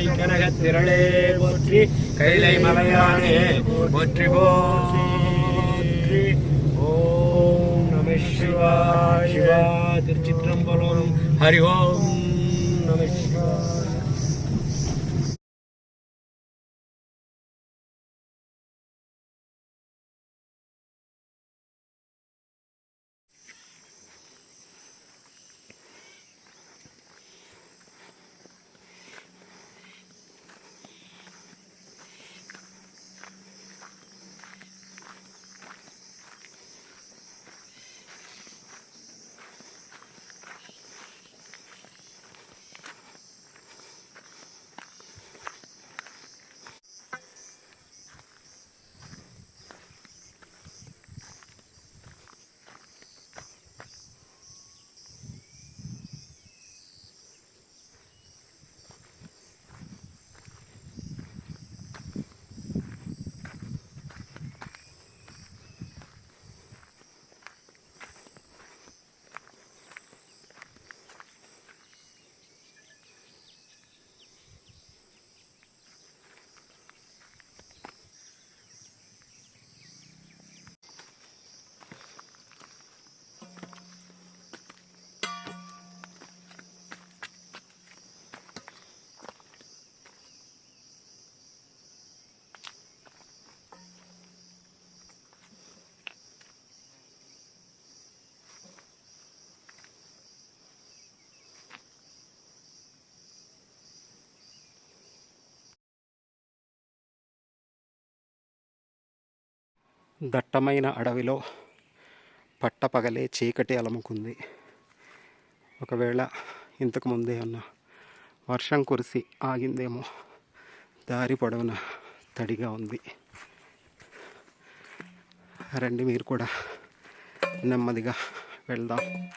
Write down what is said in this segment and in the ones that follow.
கருவாய் கனகத் திரளே போற்றி கைலை மலையானே போற்றி போற்றி. ஓம் நம சிவாய. சிவா திருச்சிற்றம்பலம். ஹரி ஓம் நம దట్టమైన అడవిలో పట్టపగలే చీకటి అలముకుంది. ఒకవేళ ఇంతకు ముందే ఉన్న వర్షం కురిసి ఆగిందేమో దారి పొడవున తడిగా ఉంది. రండి మీరు కూడా నెమ్మదిగా వెళ్దాం.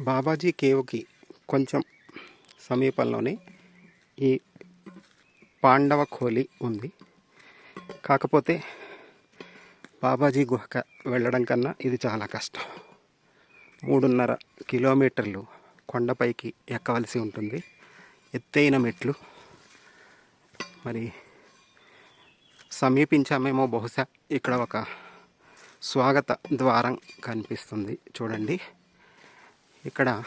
బాబాజీ కేవ్కి కొంచెం సమీపంలోనే ఈ పాండవ కోలి ఉంది. కాకపోతే బాబాజీ గుహక వెళ్ళడం కన్నా ఇది చాలా కష్టం. మూడున్నర కిలోమీటర్లు కొండపైకి ఎక్కవలసి ఉంటుంది. ఎత్తైన మెట్లు. మరి సమీపించామేమో బహుశా ఇక్కడ ఒక స్వాగత ద్వారం కనిపిస్తుంది. చూడండి. ఇక్కడ.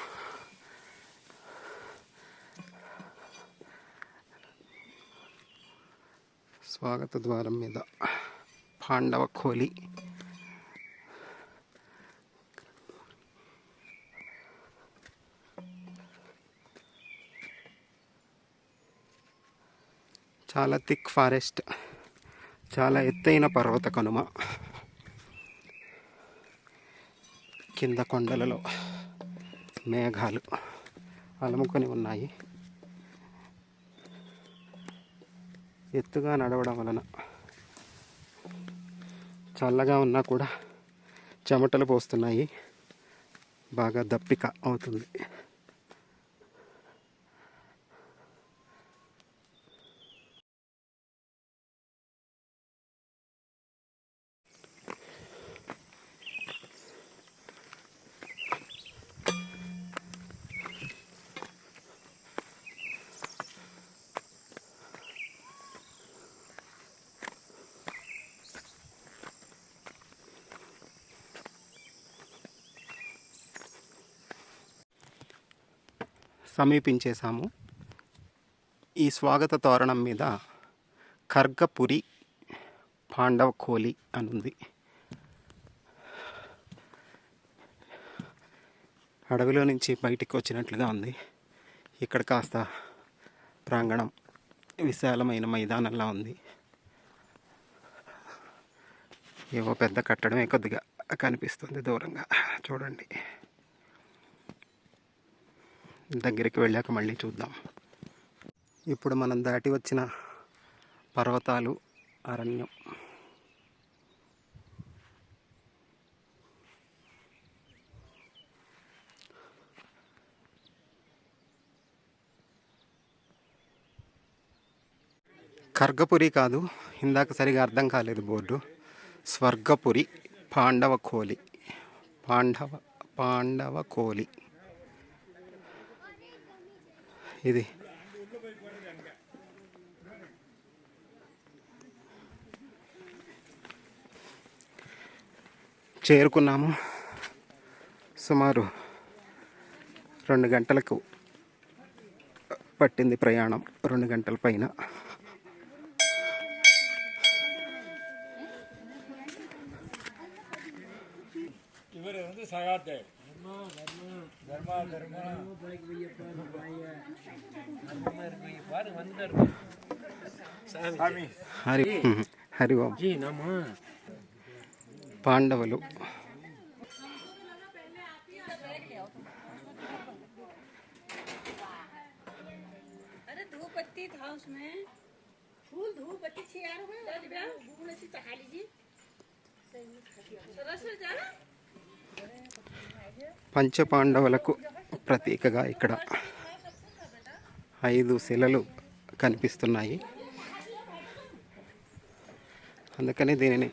స్వాగత ద్వారం మీద. పాండవ కోలి. చాలా థిక్ ఫారెస్ట్. చాలా ఎత్తైన పర్వత కనుమ. కింద కొండలలో. మేఘాలు అలముకొని ఉన్నాయి. ఎత్తుగా నడవడం వలన చల్లగా ఉన్నా కూడా చెమటలు పోస్తున్నాయి. బాగా దప్పిక అవుతుంది. సమీపించేశాము. ఈ స్వాగత తోరణం మీద ఖర్గపురి పాండవ కోలి అని ఉంది అడవిలో నుంచి బయటికి వచ్చినట్లుగా ఉంది. ఇక్కడ కాస్త ప్రాంగణం విశాలమైన మైదానంలా ఉంది. ఏవో పెద్ద కట్టడమే కొద్దిగా కనిపిస్తుంది దూరంగా. చూడండి. దగ్గరికి వెళ్ళాక మళ్ళీ చూద్దాం. ఇప్పుడు మనం దాటి వచ్చిన పర్వతాలు అరణ్యం. ఖర్గపురి కాదు ఇందాక సరిగా అర్థం కాలేదు బోర్డు. స్వర్గపురి పాండవ కోలి. పాండవ పాండవ కోలి. ఇది. చేరుకున్నాము సుమారు రెండు గంటలకు పట్టింది ప్రయాణం. రెండు గంటల పైన. హరి. హరి పాండవులు. పంచపాండవులకు ప్రతీకగా ఇక్కడ ఐదు శిలలు కనిపిస్తున్నాయి. అందుకని దీనిని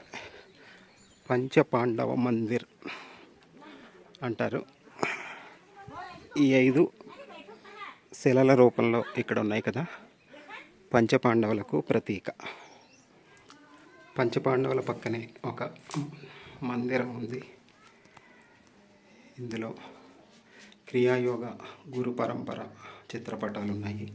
పంచపాండవ మందిర్ అంటారు. ఈ ఐదు శిలల రూపంలో ఇక్కడ ఉన్నాయి కదా పంచపాండవులకు ప్రతీక. పంచపాండవుల పక్కనే ఒక మందిరం ఉంది. ఇందులో క్రియాయోగ గురు పరంపర చిత్రపటాలు ఉన్నాయి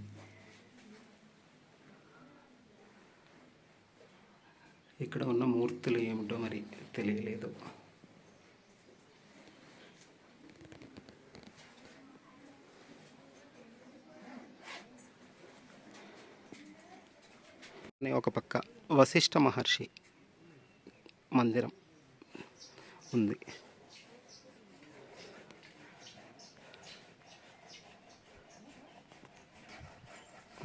ఇక్కడ ఉన్న మూర్తులు ఏమిటో మరి తెలియలేదు. ఒక పక్క వశిష్ఠ మహర్షి మందిరం ఉంది.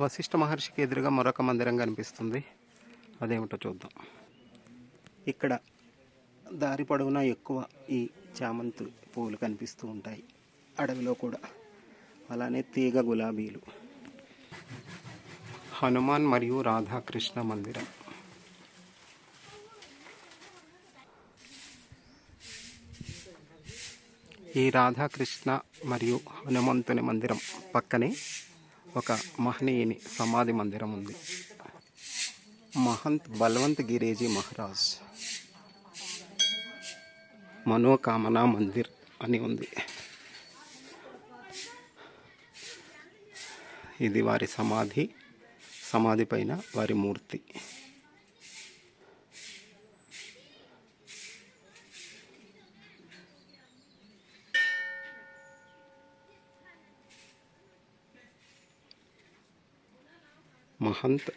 వశిష్ఠ మహర్షికి ఎదురుగా మరొక మందిరం కనిపిస్తుంది. అదేమిటో చూద్దాం. ఇక్కడ దారి పొడవునా ఎక్కువ ఈ చామంతి పువ్వులు కనిపిస్తూ ఉంటాయి. అడవిలో కూడా. అలానే తీగ గులాబీలు. హనుమాన్ మరియు రాధాకృష్ణ మందిరం. ఈ రాధాకృష్ణ మరియు హనుమంతుని మందిరం పక్కనే ఒక మహనీయుని సమాధి మందిరం ఉంది. మహంత్ బల్వంత్ గిరేజీ మహారాజ్. మనోకామనా మందిర్ అని ఉంది. ఇది వారి సమాధి సమాధి పైన వారి మూర్తి. మహంత్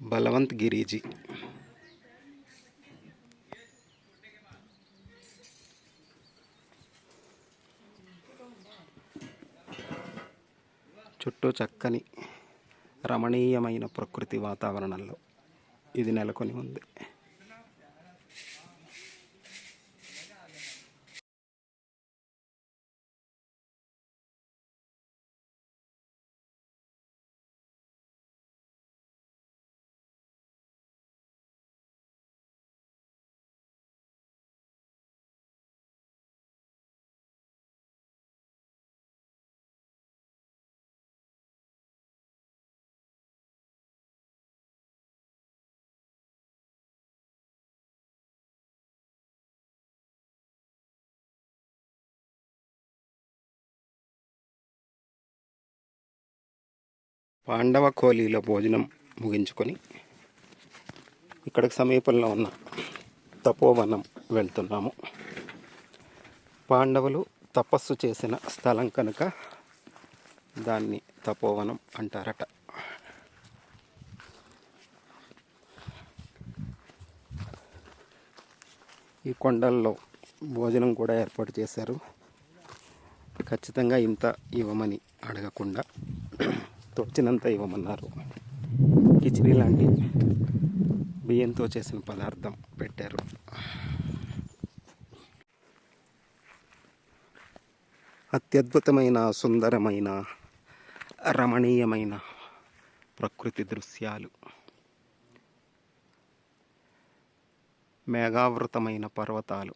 బలవంత్ గిరిజీ. చుట్టూ చక్కని రమణీయమైన ప్రకృతి వాతావరణంలో ఇది నెలకొని ఉంది. పాండవ కోలీలో భోజనం ముగించుకొని ఇక్కడికి సమీపంలో ఉన్న తపోవనం వెళ్తున్నాము. పాండవులు తపస్సు చేసిన స్థలం కనుక దాన్ని తపోవనం అంటారట. ఈ కొండల్లో భోజనం కూడా ఏర్పాటు చేశారు. ఖచ్చితంగా ఇంత ఇవ్వమని అడగకుండా తోచినంత ఇవ్వమన్నారు. కిచిడి లాంటి బియ్యంతో చేసిన పదార్థం పెట్టారు. అత్యద్భుతమైన సుందరమైన రమణీయమైన ప్రకృతి దృశ్యాలు. మేఘావృతమైన పర్వతాలు.